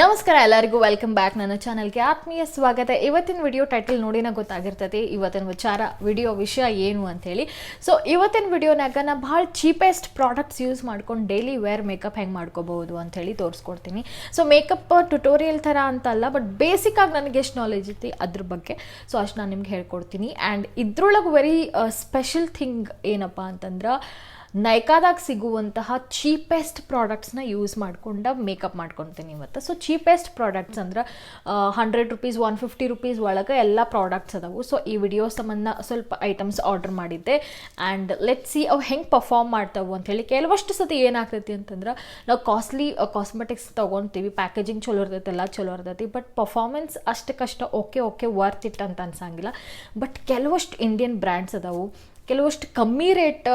ನಮಸ್ಕಾರ ಎಲ್ಲರಿಗೂ welcome back ನನ್ನ ಚಾನಲ್ಗೆ ಆತ್ಮೀಯ ಸ್ವಾಗತ. ಇವತ್ತಿನ ವಿಡಿಯೋ ಟೈಟಲ್ ನೋಡಿನ ಗೊತ್ತಾಗಿರ್ತದೆ. ಇವತ್ತಿನ ವಿಚಾರ ವಿಡಿಯೋ ವಿಷಯ ಏನು ಅಂತೇಳಿ. ಸೊ ಇವತ್ತಿನ ವಿಡಿಯೋನಾಗ ನಾ ಭಾಳ ಚೀಪೆಸ್ಟ್ ಪ್ರಾಡಕ್ಟ್ಸ್ ಯೂಸ್ ಮಾಡ್ಕೊಂಡು ಡೈಲಿ ವೇರ್ ಮೇಕಪ್ ಹೆಂಗೆ ಮಾಡ್ಕೋಬಹುದು ಅಂತೇಳಿ ತೋರಿಸ್ಕೊಡ್ತೀನಿ. ಸೊ ಮೇಕಪ್ ಟ್ಯುಟೋರಿಯಲ್ ಥರ ಅಂತಲ್ಲ ಬಟ್ ಬೇಸಿಕ್ಕಾಗಿ ನನಗೆ ಎಷ್ಟು ನಾಲೆಜ್ ಐತಿ ಅದ್ರ ಬಗ್ಗೆ. ಸೊ ಅಷ್ಟು ನಾನು ನಿಮ್ಗೆ ಹೇಳ್ಕೊಡ್ತೀನಿ. ಆ್ಯಂಡ್ ಇದ್ರೊಳಗೆ ವೆರಿ ಸ್ಪೆಷಲ್ ಥಿಂಗ್ ಏನಪ್ಪ ಅಂತಂದ್ರೆ ನೈಕಾದಾಗ ಸಿಗುವಂತಹ ಚೀಪೆಸ್ಟ್ ಪ್ರಾಡಕ್ಟ್ಸ್ನ ಯೂಸ್ ಮಾಡ್ಕೊಂಡು ಮೇಕಪ್ ಮಾಡ್ಕೊತೀನಿ ಇವತ್ತು. ಸೊ ಚೀಪೆಸ್ಟ್ ಪ್ರಾಡಕ್ಟ್ಸ್ ಅಂದ್ರೆ hundred rupees one fifty rupees ಒಳಗೆ ಎಲ್ಲ ಪ್ರಾಡಕ್ಟ್ಸ್ ಅದಾವು. ಸೊ ಈ ವಿಡಿಯೋ ಸಂಬಂಧ ಸ್ವಲ್ಪ ಐಟಮ್ಸ್ ಆರ್ಡರ್ ಮಾಡಿದ್ದೆ. ಆ್ಯಂಡ್ ಲೆಟ್ ಸಿ ಅವು ಹೆಂಗೆ ಪರ್ಫಾರ್ಮ್ ಮಾಡ್ತಾವು ಅಂಥೇಳಿ ಕೆಲವಷ್ಟು ಸತಿ ಏನಾಗ್ತೈತಿ ಅಂತಂದ್ರೆ, ನಾವು ಕಾಸ್ಟ್ಲಿ ಕಾಸ್ಮೆಟಿಕ್ಸ್ ತೊಗೊತೀವಿ. ಪ್ಯಾಕೇಜಿಂಗ್ ಚಲೋ ಇರ್ತೈತಿ, ಎಲ್ಲ ಚಲೋ ಇರ್ತೈತಿ. ಬಟ್ ಪರ್ಫಾರ್ಮೆನ್ಸ್ ಅಷ್ಟಕ್ಕಷ್ಟ ಓಕೆ ಓಕೆ ವರ್ತ್ ಇಟ್ ಅಂತ ಅನ್ಸಂಗಿಲ್ಲ. ಬಟ್ ಕೆಲವಷ್ಟು ಇಂಡಿಯನ್ ಬ್ರ್ಯಾಂಡ್ಸ್ ಅದಾವು. ಕೆಲವಷ್ಟು ಕಮ್ಮಿ ರೇಟ್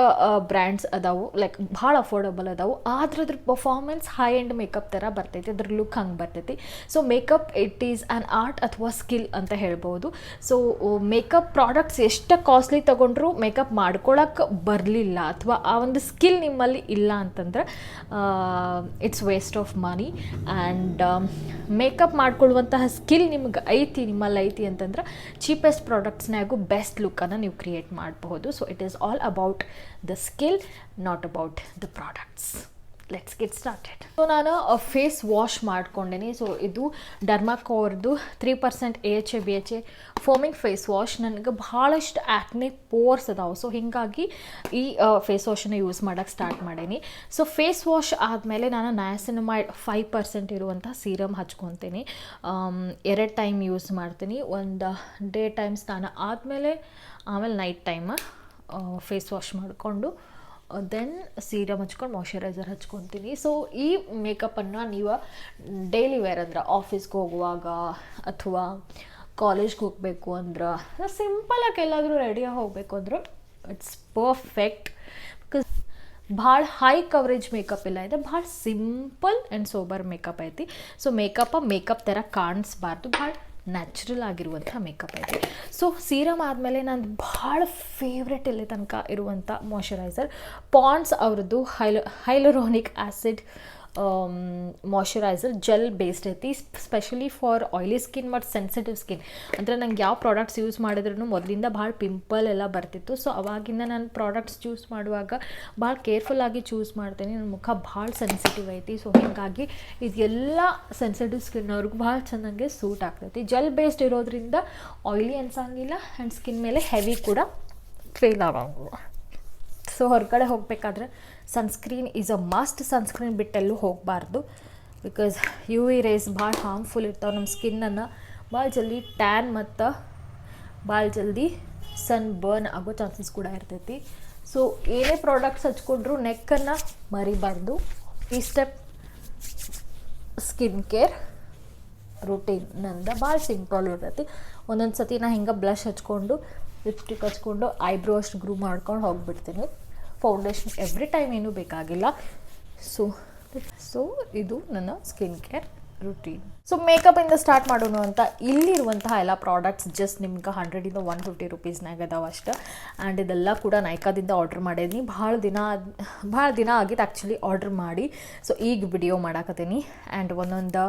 ಬ್ರ್ಯಾಂಡ್ಸ್ ಅದಾವು ಲೈಕ್ ಭಾಳ ಅಫೋರ್ಡಬಲ್ ಅದಾವು. ಆದ್ರೆ ಅದ್ರ ಪರ್ಫಾರ್ಮೆನ್ಸ್ ಹೈ ಎಂಡ್ ಮೇಕಪ್ ಥರ ಬರ್ತೈತಿ, ಅದ್ರ ಲುಕ್ ಹಂಗೆ ಬರ್ತೈತಿ. So makeup it is an art ಅಥವಾ ಸ್ಕಿಲ್ ಅಂತ ಹೇಳ್ಬೋದು. ಸೊ ಮೇಕಪ್ ಪ್ರಾಡಕ್ಟ್ಸ್ ಎಷ್ಟು ಕಾಸ್ಟ್ಲಿ ತೊಗೊಂಡ್ರು ಮೇಕಪ್ ಮಾಡ್ಕೊಳಕ್ಕೆ ಬರಲಿಲ್ಲ ಅಥವಾ ಆ ಒಂದು ಸ್ಕಿಲ್ ನಿಮ್ಮಲ್ಲಿ ಇಲ್ಲ ಅಂತಂದ್ರೆ it's waste of money and makeup ಮಾಡ್ಕೊಳ್ಳುವಂತಹ skill ನಿಮ್ಗೆ ಐತಿ ನಿಮ್ಮಲ್ಲಿ ಐತಿ ಅಂತಂದ್ರೆ ಚೀಪೆಸ್ಟ್ ಪ್ರಾಡಕ್ಟ್ಸ್ನಾಗೂ ಬೆಸ್ಟ್ ಲುಕ್ಕನ್ನು ನೀವು ಕ್ರಿಯೇಟ್ ಮಾಡಬಹುದು. So it is all about the skill not about the products let's get started so ನಾನು ಫೇಸ್ ವಾಶ್ ಮಾಡ್ಕೊಂಡೇನಿ. ಸೊ ಇದು ಡರ್ಮಾಕೋರ್ದು three percent A H A B H A foaming face wash ನನಗೆ ಭಾಳಷ್ಟು acne pores ಅದಾವೆ. So ಹೀಗಾಗಿ ಈ face ವಾಶನ್ನು use ಮಾಡೋಕ್ಕೆ ಸ್ಟಾರ್ಟ್ ಮಾಡೀನಿ. ಸೊ ಫೇಸ್ ವಾಶ್ ಆದಮೇಲೆ ನಾನು ನಯಾಸಿನಮೈಡ್ ಫೈವ್ ಪರ್ಸೆಂಟ್ ಇರುವಂಥ ಸೀರಮ್ ಹಚ್ಕೊತೀನಿ. ಎರಡು ಟೈಮ್ ಯೂಸ್ ಮಾಡ್ತೀನಿ. ಒಂದು ಡೇ ಟೈಮ್ ಸ್ನಾನ ಆದಮೇಲೆ, ಆಮೇಲೆ ನೈಟ್ ಟೈಮ್ ಫೇಸ್ ವಾಶ್ ಮಾಡಿಕೊಂಡು ದೆನ್ ಸೀರಮ್ ಹಚ್ಕೊಂಡು ಮಾಯ್ಶ್ಚರೈಸರ್ ಹಚ್ಕೊತೀನಿ. ಸೊ ಈ ಮೇಕಪ್ಪನ್ನು ನೀವು ಡೈಲಿ ವೇರ್ ಅಂದ್ರೆ ಆಫೀಸ್ಗೆ ಹೋಗುವಾಗ ಅಥವಾ ಕಾಲೇಜ್ಗೆ ಹೋಗಬೇಕು ಅಂದ್ರೆ ಸಿಂಪಲಾಗಿ ಎಲ್ಲಾದರೂ ರೆಡಿಯಾಗಿ ಹೋಗಬೇಕು ಅಂದ್ರೆ ಇಟ್ಸ್ ಪರ್ಫೆಕ್ಟ್ ಬಿಕಾಸ್ ಭಾಳ ಹೈ ಕವರೇಜ್ ಮೇಕಪ್ ಇಲ್ಲ, ಇದೆ ಭಾಳ ಸಿಂಪಲ್ ಆ್ಯಂಡ್ ಸೋಬರ್ ಮೇಕಪ್ ಐತಿ. ಸೊ ಮೇಕಪ್ಪ ಮೇಕಪ್ ಥರ ಕಾಣಿಸ್ಬಾರ್ದು, ಭಾಳ ನ್ಯಾಚುರಲ್ ಆಗಿರುವಂಥ ಮೇಕಪ್ ಐತಿ. ಸೊ ಸೀರಮ್ ಆದಮೇಲೆ ನಂದು ಭಾಳ ಫೇವ್ರೆಟ್ ಇಲ್ಲಿ ತನಕ ಇರುವಂಥ ಮಾಯಶ್ಚರೈಸರ್ ಪಾಂಡ್ಸ್ ಅವ್ರದ್ದು high-low, hyaluronic acid moisturiser gel based ಐತಿ ಸ್ಪೆಷಲಿ ಫಾರ್ ಆಯ್ಲಿ ಸ್ಕಿನ್ ಮತ್ತು ಸೆನ್ಸಿಟಿವ್ ಸ್ಕಿನ್ ಅಂದರೆ ನಂಗೆ ಯಾವ ಪ್ರಾಡಕ್ಟ್ಸ್ ಯೂಸ್ ಮಾಡಿದ್ರೂ ಮೊದಲಿಂದ ಭಾಳ ಪಿಂಪಲ್ ಎಲ್ಲ ಬರ್ತಿತ್ತು. ಸೊ ಅವಾಗಿಂದ ನಾನು ಪ್ರಾಡಕ್ಟ್ಸ್ ಚೂಸ್ ಮಾಡುವಾಗ ಭಾಳ ಕೇರ್ಫುಲ್ಲಾಗಿ ಚೂಸ್ ಮಾಡ್ತೀನಿ. ನನ್ನ ಮುಖ ಭಾಳ ಸೆನ್ಸಿಟಿವ್ ಐತಿ. ಸೊ ಹೀಗಾಗಿ ಇದೆಲ್ಲ ಸೆನ್ಸಿಟಿವ್ ಸ್ಕಿನ್ ಅವ್ರಿಗೂ ಭಾಳ ಚೆನ್ನಾಗಿ ಸೂಟ್ ಆಗ್ತೈತಿ. ಜೆಲ್ ಬೇಸ್ಡ್ ಇರೋದ್ರಿಂದ ಆಯ್ಲಿ ಅನ್ಸಂಗಿಲ್ಲ ಆ್ಯಂಡ್ ಸ್ಕಿನ್ ಮೇಲೆ ಹೆವಿ ಕೂಡ ಫೇಲ್ ಆಗಂಗಿಲ್ಲ. ಸೊ ಹೊರಗಡೆ ಹೋಗಬೇಕಾದ್ರೆ sunscreen is a must sunscreen ಬಿಟ್ಟೆಲ್ಲೂ ಹೋಗಬಾರ್ದು. ಬಿಕಾಸ್ ಯು ವಿ ರೇಸ್ ಭಾಳ ಹಾರ್ಮ್ಫುಲ್ ಇರ್ತಾವೆ ನಮ್ಮ ಸ್ಕಿನ್ನನ್ನು ಭಾಳ ಜಲ್ದಿ ಟ್ಯಾನ್ ಮತ್ತು ಭಾಳ ಜಲ್ದಿ ಸನ್ ಬರ್ನ್ ಆಗೋ ಚಾನ್ಸಸ್ ಕೂಡ ಇರ್ತೈತಿ. ಸೊ ಏನೇ ಪ್ರಾಡಕ್ಟ್ಸ್ ಹಚ್ಕೊಂಡ್ರು ನೆಕ್ಕನ್ನು ಮರಿಬಾರ್ದು. ಈ ಸ್ಟೆಪ್ ಸ್ಕಿನ್ ಕೇರ್ ರೂಟೀನ್ ನಂದ ಭಾಳ ಸಿಂಪಲ್ ಇರ್ತೈತಿ. ಒಂದೊಂದು ಸತಿ ನಾ ಹಿಂಗೆ ಬ್ಲಷ್ ಹಚ್ಕೊಂಡು ಲಿಪ್ಸ್ಟಿಕ್ ಹಚ್ಕೊಂಡು ಐಬ್ರೋ ಅಷ್ಟು ಗ್ರೂ ಮಾಡ್ಕೊಂಡು ಹೋಗ್ಬಿಡ್ತೀನಿ. ಫೌಂಡೇಶನ್ ಎವ್ರಿ ಟೈಮ್ ಏನೂ ಬೇಕಾಗಿಲ್ಲ. ಸೊ ಸೊ ಇದು ನನ್ನ ಸ್ಕಿನ್ ಕೇರ್ ರುಟೀನ್ ಸೊ ಮೇಕಪಿಂದ ಸ್ಟಾರ್ಟ್ ಮಾಡೋಣ ಅಂತ ಇಲ್ಲಿರುವಂತಹ ಎಲ್ಲ ಪ್ರಾಡಕ್ಟ್ಸ್ ಜಸ್ಟ್ ನಿಮ್ಗೆ ಹಂಡ್ರೆಡಿಂದ ಒನ್ ಫಿಫ್ಟಿ ರುಪೀಸ್ನಾಗ ಅದಾವ ಅಷ್ಟು. ಆ್ಯಂಡ್ ಇದೆಲ್ಲ ಕೂಡ ನೈಕಾದಿಂದ ಆರ್ಡ್ರ್ ಮಾಡಿದ್ನಿ. ಭಾಳ ದಿನ ಭಾಳ ದಿನ ಆಗಿತ್ತು ಆ್ಯಕ್ಚುಲಿ ಆರ್ಡ್ರ್ ಮಾಡಿ. ಸೊ ಈಗ ವಿಡಿಯೋ ಮಾಡಾಕತ್ತೀನಿ. ಆ್ಯಂಡ್ ಒಂದೊಂದು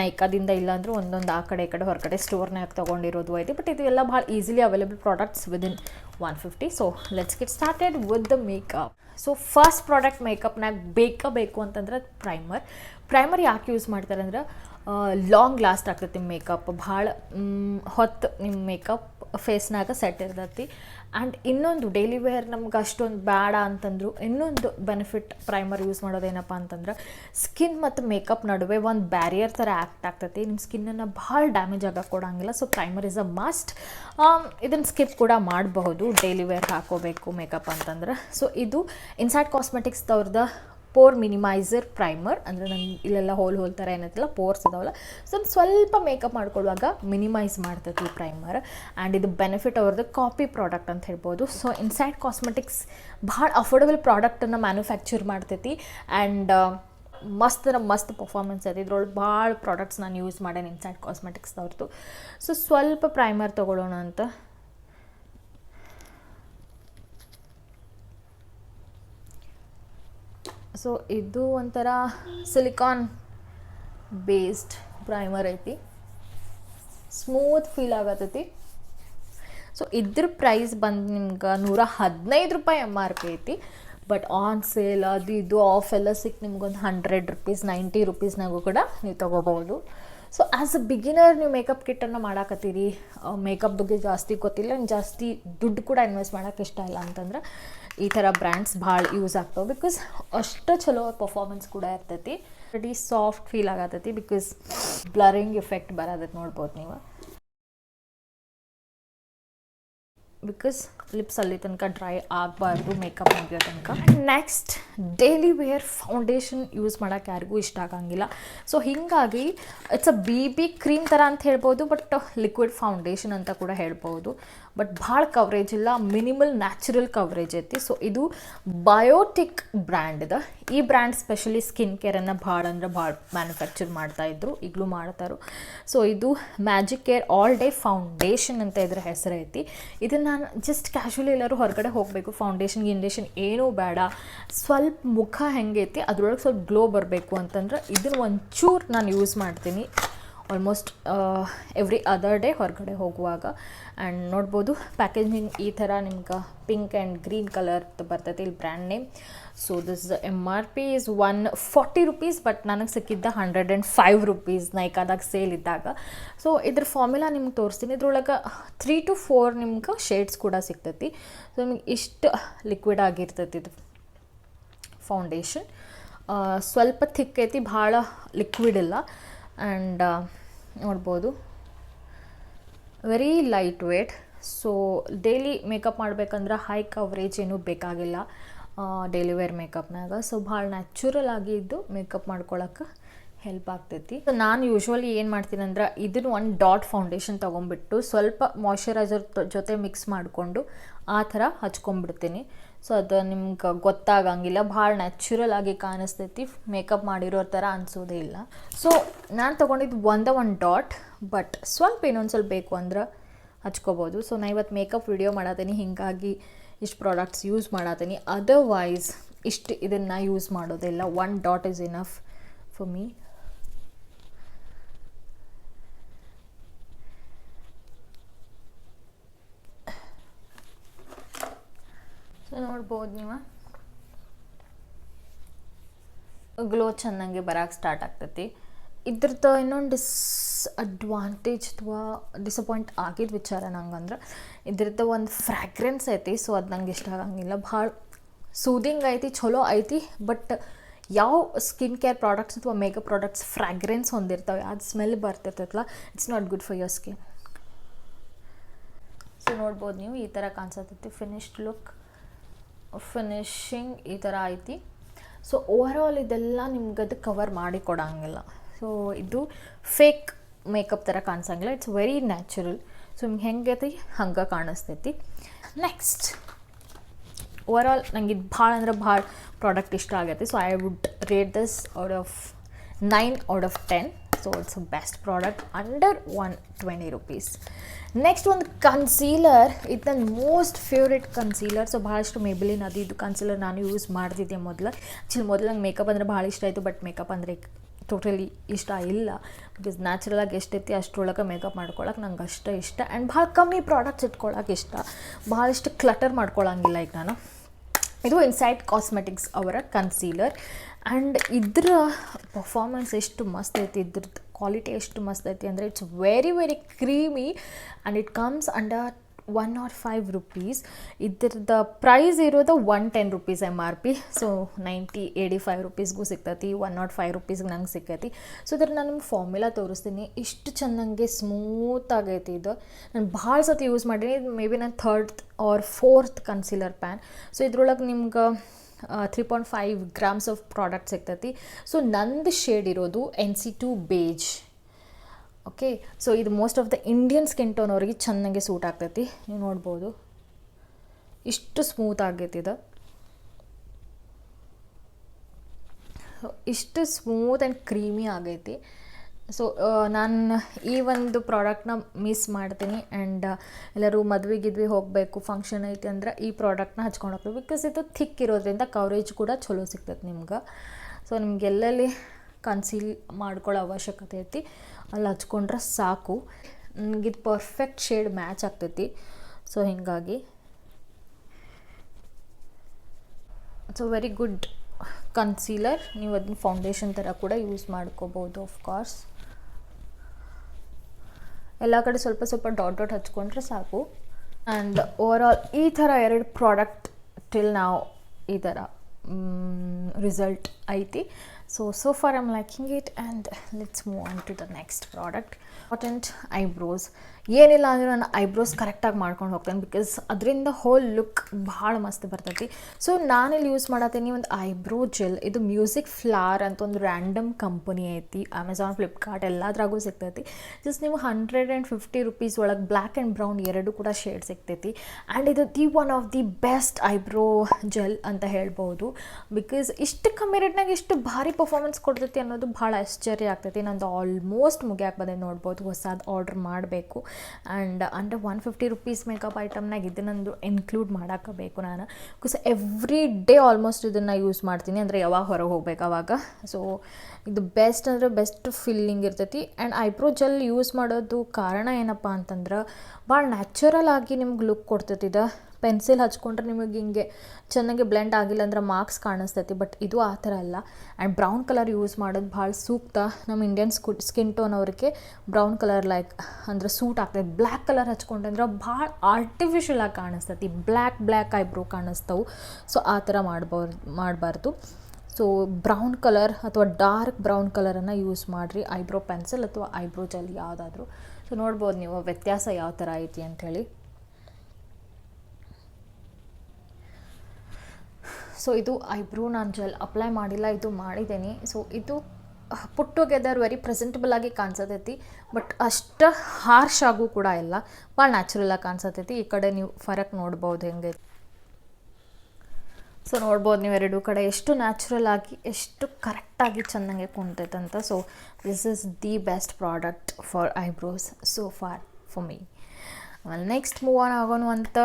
ನೈಕಾದಿಂದ ಇಲ್ಲಾಂದ್ರೆ ಒಂದೊಂದು ಆ ಕಡೆ ಈ ಕಡೆ ಹೊರಗಡೆ ಸ್ಟೋರ್ನಾಗ ತೊಗೊಂಡಿರೋದು ಐತಿ. ಬಟ್ ಇದು ಎಲ್ಲ ಭಾಳ easily available products within one fifty so let's get started with the makeup so first product ಮೇಕಪ್ನಾಗ ಬೇಕೇ ಬೇಕು ಅಂತಂದ್ರೆ ಪ್ರೈಮರ್ ಪ್ರೈಮರ್ ಯಾಕೆ ಯೂಸ್ ಮಾಡ್ತಾರೆ ಅಂದ್ರೆ ಲಾಂಗ್ ಲಾಸ್ಟ್ ಆಗ್ತೈತಿ ಮೇಕಪ್ ಭಾಳ ಹೊತ್ತು ನಿಮ್ಮ ಮೇಕಪ್ ಫೇಸ್ನಾಗ ಸೆಟ್ ಇರ್ತೈತಿ. ಆ್ಯಂಡ್ ಇನ್ನೊಂದು ಡೈಲಿ ವೇರ್ ನಮ್ಗೆ ಅಷ್ಟೊಂದು ಬೇಡ ಅಂತಂದ್ರು, ಇನ್ನೊಂದು ಬೆನಿಫಿಟ್ ಪ್ರೈಮರ್ ಯೂಸ್ ಮಾಡೋದೇನಪ್ಪ ಅಂತಂದ್ರೆ ಸ್ಕಿನ್ ಮತ್ತು ಮೇಕಪ್ ನಡುವೆ ಒಂದು ಬ್ಯಾರಿಯರ್ ಥರ ಆ್ಯಕ್ಟ್ ಆಗ್ತೈತಿ. ನಿಮ್ಮ ಸ್ಕಿನ್ನನ್ನು ಭಾಳ ಡ್ಯಾಮೇಜ್ ಆಗಕ್ಕೆ ಕೊಡೋಂಗಿಲ್ಲ so primer is a must ಇದನ್ನು ಸ್ಕಿಪ್ ಕೂಡ ಮಾಡಬಹುದು ಡೈಲಿ ವೇರ್ ಹಾಕೋಬೇಕು ಮೇಕಪ್ ಅಂತಂದ್ರೆ. ಸೊ ಇದು ಇನ್ಸೈಡ್ ಕಾಸ್ಮೆಟಿಕ್ಸ್ದವ್ರದ್ದು ಪೋರ್ ಮಿನಿಮೈಸರ್ ಪ್ರೈಮರ್ ಅಂದರೆ ನಂಗೆ ಇಲ್ಲೆಲ್ಲ ಹೋಲ್ ಹೋಲ್ ಥರ ಏನೈತಲ್ಲ ಪೋರ್ಸ್ ಇದಾವಲ್ಲ ಸೊ ಒಂದು ಸ್ವಲ್ಪ ಮೇಕಪ್ ಮಾಡ್ಕೊಳ್ಳುವಾಗ ಮಿನಿಮೈಸ್ ಮಾಡ್ತೈತಿ ಈ ಪ್ರೈಮರ್ ಆ್ಯಂಡ್ ಇದು ಬೆನಿಫಿಟ್ ಅವ್ರದ್ದು ಕಾಪಿ ಪ್ರಾಡಕ್ಟ್ ಅಂತ ಹೇಳ್ಬೋದು. ಸೊ ಇನ್ಸೈಡ್ ಕಾಸ್ಮೆಟಿಕ್ಸ್ ಭಾಳ ಅಫೋರ್ಡಬಲ್ ಪ್ರಾಡಕ್ಟನ್ನು ಮ್ಯಾನುಫ್ಯಾಕ್ಚರ್ ಮಾಡ್ತೈತಿ. ಆ್ಯಂಡ್ ಮಸ್ತ್ ಮಸ್ತ್ ಪರ್ಫಾರ್ಮೆನ್ಸ್ ಐತಿ. ಇದ್ರೊಳಗೆ ಭಾಳ ಪ್ರಾಡಕ್ಟ್ಸ್ ನಾನು ಯೂಸ್ ಮಾಡೇನೆ ಇನ್ಸೈಡ್ ಕಾಸ್ಮೆಟಿಕ್ಸ್ದವ್ರದ್ದು ಸೊ ಸ್ವಲ್ಪ ಪ್ರೈಮರ್ ತೊಗೊಳ್ಳೋಣ ಅಂತ. ಸೊ ಇದು ಒಂಥರ ಸಿಲಿಕಾನ್ ಬೇಸ್ಡ್ ಪ್ರೈಮರ್ ಐತಿ. ಸ್ಮೂತ್ ಫೀಲ್ ಆಗತ್ತೈತಿ ಸೊ ಇದ್ರ ಪ್ರೈಸ್ ಬಂದು ನಿಮ್ಗೆ ನೂರ ಹದಿನೈದು ರೂಪಾಯಿ ಎಂ ಆರ್ ಪಿ ಐತಿ. ಬಟ್ ಆನ್ ಸೇಲ್ ಅದು ಇದು ಆಫ್ ಎಲ್ಲ ಸಿಕ್ಕಿ ನಿಮ್ಗೊಂದು ಹಂಡ್ರೆಡ್ ರುಪೀಸ್ ನೈಂಟಿ ರುಪೀಸ್ನಾಗೂ ಕೂಡ ನೀವು ತೊಗೋಬೋದು ಸೊ ಆ್ಯಸ್ ಅ ಬಿಗಿನರ್ ನೀವು ಮೇಕಪ್ ಕಿಟ್ಟನ್ನು ಮಾಡಾಕತ್ತೀರಿ. ಮೇಕಪ್ ಬಗ್ಗೆ ಜಾಸ್ತಿ ಗೊತ್ತಿಲ್ಲ. ಜಾಸ್ತಿ ದುಡ್ಡು ಕೂಡ ಇನ್ವೆಸ್ಟ್ ಮಾಡೋಕ್ಕೆ ಇಷ್ಟ ಇಲ್ಲ ಅಂತಂದ್ರೆ ಈ ಥರ ಬ್ರ್ಯಾಂಡ್ಸ್ ಭಾಳ ಯೂಸ್ ಆಗ್ತಾವೆ. ಬಿಕಾಸ್ ಅಷ್ಟು ಚಲೋ ಪರ್ಫಾರ್ಮೆನ್ಸ್ ಕೂಡ ಇರ್ತೈತಿ. ರೆಡಿ ಸಾಫ್ಟ್ ಫೀಲ್ ಆಗತ್ತೈತಿ ಬಿಕಾಸ್ ಬ್ಲರಿಂಗ್ ಎಫೆಕ್ಟ್ ಬರೋದಕ್ಕೆ ನೋಡ್ಬೋದು ನೀವು. ಬಿಕಾಸ್ ಲಿಪ್ಸ್ ಅಲ್ಲಿ ತನಕ ಡ್ರೈ ಆಗಬಾರ್ದು ಮೇಕಪ್ ಆಗಿರೋ ತನಕ next daily wear foundation use ಮಾಡೋಕ್ಕೆ ಯಾರಿಗೂ ಇಷ್ಟ ಆಗಂಗಿಲ್ಲ. ಸೊ ಹೀಗಾಗಿ it's a B B cream ಥರ ಅಂತ ಹೇಳ್ಬೋದು ಬಟ್ ಲಿಕ್ವಿಡ್ ಫೌಂಡೇಶನ್ ಅಂತ ಕೂಡ ಹೇಳ್ಬೋದು. ಬಟ್ ಭಾಳ ಕವರೇಜ್ ಇಲ್ಲ ಮಿನಿಮಲ್ ನ್ಯಾಚುರಲ್ ಕವರೇಜ್ ಐತಿ. ಸೊ ಇದು ಬಯೋಟಿಕ್ ಬ್ರ್ಯಾಂಡ್ ಇದೆ. ಈ ಬ್ರ್ಯಾಂಡ್ ಸ್ಪೆಷಲಿ ಸ್ಕಿನ್ ಕೇರನ್ನು ಭಾಳ ಅಂದ್ರೆ ಭಾಳ ಮ್ಯಾನುಫ್ಯಾಕ್ಚರ್ ಮಾಡ್ತಾಯಿದ್ರು ಈಗಲೂ ಮಾಡ್ತಾರೋ. ಸೊ ಇದು magic care all day foundation ಅಂತ ಇದ್ರ ಹೆಸರು ಐತಿ. ಇದನ್ನು ನಾನು ಜಸ್ಟ್ ಕ್ಯಾಶುವಲಿ ಎಲ್ಲರೂ ಹೊರಗಡೆ ಹೋಗಬೇಕು. ಫೌಂಡೇಶನ್ ಗಿಂಡೇಶನ್ ಏನೂ ಬೇಡ. ಸ್ವಲ್ಪ ಮುಖ ಹೆಂಗೈತಿ, ಅದ್ರೊಳಗೆ ಸ್ವಲ್ಪ ಗ್ಲೋ ಬರಬೇಕು ಅಂತಂದ್ರೆ ಇದನ್ನು ಒಂಚೂರು ನಾನು ಯೂಸ್ ಮಾಡ್ತೀನಿ. ಆಲ್ಮೋಸ್ಟ್ ಎವ್ರಿ ಅದರ್ ಡೇ ಹೊರಗಡೆ ಹೋಗುವಾಗ. ಆ್ಯಂಡ್ ನೋಡ್ಬೋದು ಪ್ಯಾಕೇಜಿಂಗ್ ಈ ಥರ ನಿಮ್ಗೆ ಪಿಂಕ್ ಆ್ಯಂಡ್ ಗ್ರೀನ್ ಕಲರ್ ಬರ್ತೈತೆ, ಇಲ್ಲಿ brand name so this M R P is one forty rupees but ನನಗೆ ಸಿಕ್ಕಿದ್ದ ಹಂಡ್ರೆಡ್ ಆ್ಯಂಡ್ ಫೈವ್ ರುಪೀಸ್ ನೈಕಾದಾಗ ಸೇಲ್ ಇದ್ದಾಗ. ಸೊ ಇದ್ರ ಫಾರ್ಮುಲಾ ನಿಮ್ಗೆ ತೋರಿಸ್ತೀನಿ. ಇದ್ರೊಳಗೆ ತ್ರೀ ಟು ಫೋರ್ ನಿಮ್ಗೆ ಶೇಡ್ಸ್ ಕೂಡ ಸಿಗ್ತೈತಿ. ಸೊ ನಿಮ್ಗೆ ಇಷ್ಟು ಲಿಕ್ವಿಡ್ ಆಗಿರ್ತೈತಿ ಇದು ಫೌಂಡೇಶನ್ ಸ್ವಲ್ಪ ಥಿಕ್ ಐತಿ, ಭಾಳ ಲಿಕ್ವಿಡ್ ಇಲ್ಲ. ಆ್ಯಂಡ್ ನೋಡ್ಬೋದು. Very light weight so daily makeup ಮಾಡ್ಬೇಕಂದ್ರೆ ಹೈ ಕವರೇಜ್ ಏನೂ ಬೇಕಾಗಿಲ್ಲ. ಡೈಲಿ ವೇರ್ ಮೇಕಪ್ನಾಗ ಸೊ ಭಾಳ ನ್ಯಾಚುರಲ್ ಆಗಿ ಇದ್ದು ಮೇಕಪ್ ಮಾಡ್ಕೊಳಕ್ಕೆ ಹೆಲ್ಪ್ ಆಗ್ತೈತಿ. ಸೊ ನಾನು ಯೂಶ್ವಲಿ ಏನು ಮಾಡ್ತೀನಿ ಅಂದ್ರೆ ಇದನ್ನು ಒಂದು ಡಾಟ್ ಫೌಂಡೇಶನ್ ತೊಗೊಂಬಿಟ್ಟು ಸ್ವಲ್ಪ ಮಾಯ್ಶ್ಚರೈಸರ್ ಜೊತೆ ಮಿಕ್ಸ್ ಮಾಡಿಕೊಂಡು ಆ ಥರ ಹಚ್ಕೊಂಡ್ಬಿಡ್ತೀನಿ. ಸೊ ಅದು ನಿಮ್ಗೆ ಗೊತ್ತಾಗಂಗಿಲ್ಲ. ಭಾಳ ನ್ಯಾಚುರಲ್ ಆಗಿ ಕಾಣಿಸ್ತೈತಿ. ಮೇಕಪ್ ಮಾಡಿರೋ ಥರ ಅನಿಸೋದೇ ಇಲ್ಲ. ಸೊ ನಾನು ತೊಗೊಂಡಿದ್ದು ಒಂದೇ ಒಂದು ಡಾಟ್ ಬಟ್ ಸ್ವಲ್ಪ ಇನ್ನೊಂದು ಸ್ವಲ್ಪ ಬೇಕು ಅಂದ್ರೆ ಹಚ್ಕೋಬೋದು. ಸೊ ನಾ ಇವತ್ತು ಮೇಕಪ್ ವಿಡಿಯೋ ಮಾಡತ್ತೀನಿ ಹೀಗಾಗಿ ಇಷ್ಟು ಪ್ರಾಡಕ್ಟ್ಸ್ ಯೂಸ್ ಮಾಡತ್ತೀನಿ ಅದರ್ವೈಸ್ ಇಷ್ಟು ಇದನ್ನು ಯೂಸ್ ಮಾಡೋದಿಲ್ಲ one dot is enough for me ನೋಡ್ಬೋದು ನೀವು. ಗ್ಲೋ ಚೆನ್ನಾಗಿ ಬರೋಕ್ಕೆ ಸ್ಟಾರ್ಟ್ ಆಗ್ತೈತಿ. ಇದ್ರದ್ದು ಇನ್ನೊಂದು ಡಿಸ್ಅಡ್ವಾಂಟೇಜ್ ಅಥವಾ ಡಿಸಪಾಯಿಂಟ್ ಆಗಿದ್ದ ವಿಚಾರ ನಂಗಂದ್ರೆ ಇದ್ರದ್ದು ಒಂದು ಫ್ರ್ಯಾಗ್ರೆನ್ಸ್ ಐತಿ ಸೊ ಅದು ನಂಗೆ ಇಷ್ಟ ಆಗಂಗಿಲ್ಲ. ಭಾಳ ಸೂದಿಂಗ್ ಐತಿ ಚಲೋ ಐತಿ ಬಟ್ ಯಾವ ಸ್ಕಿನ್ ಕೇರ್ ಪ್ರಾಡಕ್ಟ್ಸ್ ಅಥವಾ ಮೇಕಪ್ ಪ್ರಾಡಕ್ಟ್ಸ್ ಫ್ರ್ಯಾಗ್ರೆನ್ಸ್ ಹೊಂದಿರ್ತಾವೆ ಅದು smell ಬರ್ತಿರ್ತೈತಲ್ಲ it's not good for your skin so ನೋಡ್ಬೋದು ನೀವು ಈ ಥರ ಕಾಣಿಸತ್ತೈತಿ ಫಿನಿಶ್ಡ್ ಲುಕ್ ಫಿನಿಶಿಂಗ್ ಈ ಥರ ಐತಿ. ಸೊ ಓವರ್ ಇದೆಲ್ಲ ನಿಮ್ಗೆ ಅದು ಕವರ್ ಮಾಡಿ ಕೊಡೋಂಗಿಲ್ಲ. ಸೊ ಇದು ಫೇಕ್ ಮೇಕಪ್ ಥರ ಕಾಣಿಸಂಗಿಲ್ಲ. ಇಟ್ಸ್ ವೆರಿ ನ್ಯಾಚುರಲ್ ಸೊ ನಿಮ್ಗೆ ಐತಿ ಹಂಗೆ ಕಾಣಿಸ್ತೈತಿ. ನೆಕ್ಸ್ಟ್ ಓವರ್ ಆಲ್ ನಂಗೆ ಇದು ಭಾಳ ಅಂದ್ರೆ ಭಾಳ ಪ್ರಾಡಕ್ಟ್ ಇಷ್ಟ ಆಗೈತಿ. So I would rate this out of nine out of ten so it's best product under one twenty rupees next ಒಂದು ಕನ್ಸೀಲರ್ ಇದು ನನ್ನ ಮೋಸ್ಟ್ ಫೇವ್ರೆಟ್ ಕನ್ಸೀಲರ್ ಸೊ ಭಾಳಷ್ಟು ಮೇಬಿಲಿನ್ ಅದು ಇದು ಕನ್ಸೀಲರ್ ನಾನು ಯೂಸ್ ಮಾಡ್ತಿದ್ದೆ ಮೊದಲು. ಆ್ಯಕ್ಚುಲಿ ಮೊದಲು ನಂಗೆ ಮೇಕಪ್ ಅಂದರೆ ಭಾಳ ಇಷ್ಟ ಆಯಿತು ಬಟ್ ಮೇಕಪ್ ಅಂದರೆ ಟೋಟಲಿ ಇಷ್ಟ ಇಲ್ಲ. ಬಿಕಾಸ್ ನ್ಯಾಚುರಲಾಗಿ ಎಷ್ಟೈತಿ ಅಷ್ಟರೊಳಗೆ ಮೇಕಪ್ ಮಾಡ್ಕೊಳಕ್ಕೆ ನಂಗೆ ಅಷ್ಟೇ ಇಷ್ಟ. ಆ್ಯಂಡ್ ಭಾಳ ಕಮ್ಮಿ ಪ್ರಾಡಕ್ಟ್ಸ್ ಇಟ್ಕೊಳಕ್ಕೆ ಇಷ್ಟ. ಭಾಳಷ್ಟು ಕ್ಲಟರ್ ಮಾಡ್ಕೊಳಂಗಿಲ್ಲ ಈಗ ನಾನು. ಇದು ಇನ್ಸೈಟ್ ಕಾಸ್ಮೆಟಿಕ್ಸ್ ಅವರ ಕನ್ಸೀಲರ್ ಆ್ಯಂಡ್ ಇದ್ರ ಪರ್ಫಾರ್ಮೆನ್ಸ್ ಎಷ್ಟು ಮಸ್ತ್ ಐತಿ ಇದ್ರದ್ದು ಕ್ವಾಲಿಟಿ ಎಷ್ಟು ಮಸ್ತ್ ಐತಿ ಅಂದರೆ it's very very creamy and it comes under one naught five rupees ಇದ್ರದ price ಇರೋದು one ten rupees M R P so ninety eighty five ರುಪೀಸ್ಗೂ ಸಿಗ್ತೈತಿ ಒನ್ ನಾಟ್ ಫೈವ್ ರುಪೀಸ್ಗೆ ನಂಗೆ ಸಿಕ್ಕೈತಿ ಸೊ ಇದ್ರ ನಾನು ನಿಮ್ಗೆ ಫಾರ್ಮುಲಾ ತೋರಿಸ್ತೀನಿ. ಇಷ್ಟು ಚೆನ್ನಾಗಿ ಸ್ಮೂತ್ ಆಗೈತಿ ಇದು. ನಾನು ಭಾಳ ಸತಿ ಯೂಸ್ ಮಾಡೀನಿ. ಮೇ ಬಿ ನಾನು third or fourth concealer pan so ಇದ್ರೊಳಗೆ ನಿಮ್ಗೆ three point five grams of product ಸಿಗ್ತೈತಿ. ಸೊ ನಂದು ಶೇಡ್ ಇರೋದು N C two beige okay so ಇದು most of the Indian skin tone ಅವ್ರಿಗೆ ಚೆನ್ನಾಗಿ ಸೂಟ್ ಆಗ್ತೈತಿ. ನೀವು ನೋಡ್ಬೋದು. ಇಷ್ಟು ಸ್ಮೂತ್ ಆಗೈತಿ ಇದು. ಇಷ್ಟು ಸ್ಮೂತ್ ಆ್ಯಂಡ್ ಕ್ರೀಮಿ ಆಗೈತಿ. ಸೊ ನಾನು ಈ ಒಂದು ಪ್ರಾಡಕ್ಟ್ನ ಮಿಸ್ ಮಾಡ್ತೀನಿ. ಆ್ಯಂಡ್ ಎಲ್ಲರೂ ಮದುವೆ ಗಿದ್ವಿ ಹೋಗಬೇಕು ಫಂಕ್ಷನ್ ಐತಿ ಅಂದ್ರೆ ಈ ಪ್ರಾಡಕ್ಟ್ನ ಹಚ್ಕೊಂಡು ಹೋಗ್ಬೇಕು. ಬಿಕಾಸ್ ಇದು ಥಿಕ್ ಇರೋದ್ರಿಂದ ಕವರೇಜ್ ಕೂಡ ಚಲೋ ಸಿಗ್ತೈತೆ ನಿಮ್ಗೆ. ಸೊ ನಿಮ್ಗೆ ಎಲ್ಲೆಲ್ಲಿ ಕನ್ಸೀಲ್ ಮಾಡ್ಕೊಳ್ಳೋ ಅವಶ್ಯಕತೆ ಐತಿ. ಅಲ್ಲಿ ಹಚ್ಕೊಂಡ್ರೆ ಸಾಕು. ನನಗಿದು ಪರ್ಫೆಕ್ಟ್ ಶೇಡ್ ಮ್ಯಾಚ್ ಆಗ್ತೈತಿ. ಸೊ ಹೀಗಾಗಿ ಸೊ ವೆರಿ ಗುಡ್ ಕನ್ಸೀಲರ್ ನೀವು ಅದನ್ನ ಫೌಂಡೇಶನ್ ಥರ ಕೂಡ ಯೂಸ್ ಮಾಡ್ಕೋಬೋದು ಆಫ್ ಕೋರ್ಸ್ ಎಲ್ಲ ಕಡೆ ಸ್ವಲ್ಪ ಸ್ವಲ್ಪ ಡಾಟ್ ಡಾಟ್ ಹಚ್ಕೊಂಡ್ರೆ ಸಾಕು. ಆ್ಯಂಡ್ ಓವರ್ ಆಲ್ ಈ ಥರ ಎರಡು ಪ್ರಾಡಕ್ಟ್ ಟಿಲ್ ನಾವು ಈ ಥರ ರಿಸಲ್ಟ್ ಐತಿ. so so far i'm liking it and let's move on to the next product. Important eyebrows. ಏನಿಲ್ಲ ಅಂದರೂ ನಾನು ಐಬ್ರೋಸ್ ಕರೆಕ್ಟಾಗಿ ಮಾಡ್ಕೊಂಡು ಹೋಗ್ತೇನೆ ಬಿಕಾಸ್ ಅದರಿಂದ ಹೋಲ್ ಲುಕ್ ಭಾಳ ಮಸ್ತ್ ಬರ್ತೈತಿ. ಸೊ ನಾನಿಲ್ಲಿ ಯೂಸ್ ಮಾಡತ್ತೀನಿ ಒಂದು ಐಬ್ರೋ ಜೆಲ್ ಇದು ಮ್ಯೂಸಿಕ್ ಫ್ಲಾರ್ ಅಂತ ಒಂದು ರ್ಯಾಂಡಮ್ ಕಂಪನಿ ಐತಿ. ಅಮೆಝಾನ್ ಫ್ಲಿಪ್ಕಾರ್ಟ್ ಎಲ್ಲದ್ರಾಗೂ ಸಿಗ್ತೈತಿ. ಜಸ್ಟ್ ನೀವು ಹಂಡ್ರೆಡ್ ಆ್ಯಂಡ್ ಫಿಫ್ಟಿ ರುಪೀಸ್ ಒಳಗೆ ಬ್ಲ್ಯಾಕ್ ಆ್ಯಂಡ್ ಬ್ರೌನ್ ಎರಡು ಕೂಡ ಶೇಡ್ ಸಿಗ್ತೈತಿ. ಆ್ಯಂಡ್ ಇದು the one of the best eyebrow gel ಅಂತ ಹೇಳ್ಬೋದು. ಬಿಕಾಸ್ ಇಷ್ಟು ಕಮ್ಮಿ ರೇಟ್ನಾಗ ಇಷ್ಟು ಭಾರಿ ಪರ್ಫಾರ್ಮೆನ್ಸ್ ಕೊಡ್ತೈತಿ ಅನ್ನೋದು ಭಾಳ ಆಶ್ಚರ್ಯ ಆಗ್ತೈತಿ. ನಂದು ಆಲ್ಮೋಸ್ಟ್ ಮುಗಿಯಾಕೆ ಬಂದೆ ನೋಡ್ಬೋದು. ಹೊಸದು ಆರ್ಡ್ರ್ ಮಾಡಬೇಕು. ಆ್ಯಂಡ್ ಅಂದರೆ ಒನ್ ಫಿಫ್ಟಿ ರುಪೀಸ್ ಮೇಕಪ್ ಐಟಮ್ನಾಗ ಇದನ್ನೊಂದು ಇನ್ಕ್ಲೂಡ್ ಮಾಡಾಕಬೇಕು ನಾನು. ಬಿಕಾಸ್ ಎವ್ರಿ ಡೇ ಆಲ್ಮೋಸ್ಟ್ ಇದನ್ನು ಯೂಸ್ ಮಾಡ್ತೀನಿ. ಅಂದರೆ ಯಾವಾಗ ಹೊರಗೆ ಹೋಗ್ಬೇಕು ಅವಾಗ. ಸೊ ಇದು ಬೆಸ್ಟ್ ಅಂದರೆ ಬೆಸ್ಟ್ ಫೀಲಿಂಗ್ ಇರ್ತೈತಿ. ಆ್ಯಂಡ್ ಐಬ್ರೋ ಜೆಲ್ ಯೂಸ್ ಮಾಡೋದು ಕಾರಣ ಏನಪ್ಪ ಅಂತಂದ್ರೆ, ಭಾಳ ನ್ಯಾಚುರಲ್ ಆಗಿ ನಿಮ್ಗೆ ಲುಕ್ ಕೊಡ್ತೈತಿದ ಪೆನ್ಸಿಲ್ ಹಚ್ಕೊಂಡ್ರೆ ನಿಮಗೆ ಹಿಂಗೆ ಚೆನ್ನಾಗಿ ಬ್ಲೆಂಡ್ ಆಗಿಲ್ಲ ಅಂದ್ರೆ ಮಾರ್ಕ್ಸ್ ಕಾಣಿಸ್ತೈತಿ, ಬಟ್ ಇದು ಆ ಥರ ಅಲ್ಲ. ಆ್ಯಂಡ್ ಬ್ರೌನ್ ಕಲರ್ ಯೂಸ್ ಮಾಡೋದು ಭಾಳ ಸೂಕ್ತ. ನಮ್ಮ ಇಂಡಿಯನ್ ಸ್ಕು, ಸ್ಕಿನ್ ಟೋನ್ ಅವ್ರಿಗೆ ಬ್ರೌನ್ ಕಲರ್ ಲೈಕ್ ಅಂದ್ರೆ ಸೂಟ್ ಆಗ್ತೈತೆ. ಬ್ಲ್ಯಾಕ್ ಕಲರ್ ಹಚ್ಕೊಂಡ್ರೆ ಭಾಳ ಆರ್ಟಿಫಿಷಿಯಲ್ ಆಗಿ ಕಾಣಿಸ್ತೈತಿ. ಬ್ಲ್ಯಾಕ್ ಬ್ಲ್ಯಾಕ್ ಐಬ್ರೋ ಕಾಣಿಸ್ತವು. ಸೊ, ಆ ಥರ ಮಾಡ್ಬಾರ್ದು ಮಾಡಬಾರ್ದು. ಸೊ, ಬ್ರೌನ್ ಕಲರ್ ಅಥವಾ ಡಾರ್ಕ್ ಬ್ರೌನ್ ಕಲರನ್ನು ಯೂಸ್ ಮಾಡಿರಿ. ಐಬ್ರೋ ಪೆನ್ಸಿಲ್ ಅಥವಾ ಐಬ್ರೋ ಜೆಲ್ ಯಾವುದಾದ್ರೂ. ಸೊ, ನೋಡ್ಬೋದು ನೀವು ವ್ಯತ್ಯಾಸ ಯಾವ ಥರ ಐತಿ ಅಂಥೇಳಿ. ಸೊ ಇದು ಐಬ್ರೋ ನಾನು ಜೆಲ್ ಅಪ್ಲೈ ಮಾಡಿಲ್ಲ, ಇದು ಮಾಡಿದ್ದೀನಿ. ಸೊ ಇದು ಪುಟ್ ಟುಗೆದರ್ ವೆರಿ ಪ್ರೆಸೆಂಟಬಲ್ ಆಗಿ ಕಾಣಿಸತೈತಿ. ಬಟ್ ಅಷ್ಟು ಹಾರ್ಶ್ ಆಗೂ ಕೂಡ ಇಲ್ಲ. ಭಾಳ ನ್ಯಾಚುರಲ್ ಆಗಿ ಕಾಣಿಸತೈತಿ. ಈ ಕಡೆ ನೀವು ಫರಕ್ ನೋಡ್ಬೋದು ಹೆಂಗೆ. ಸೊ ನೋಡ್ಬೋದು ನೀವು ಎರಡೂ ಕಡೆ ಎಷ್ಟು ನ್ಯಾಚುರಲ್ ಆಗಿ, ಎಷ್ಟು ಕರೆಕ್ಟಾಗಿ ಚೆನ್ನಾಗಿ ಕುಂತೈತಂತ so this is the best product for eyebrows so for for me ಆಮೇಲೆ ನೆಕ್ಸ್ಟ್ ಮೂವ್ ಆನ್ ಆಗೋನು ಅಂತ.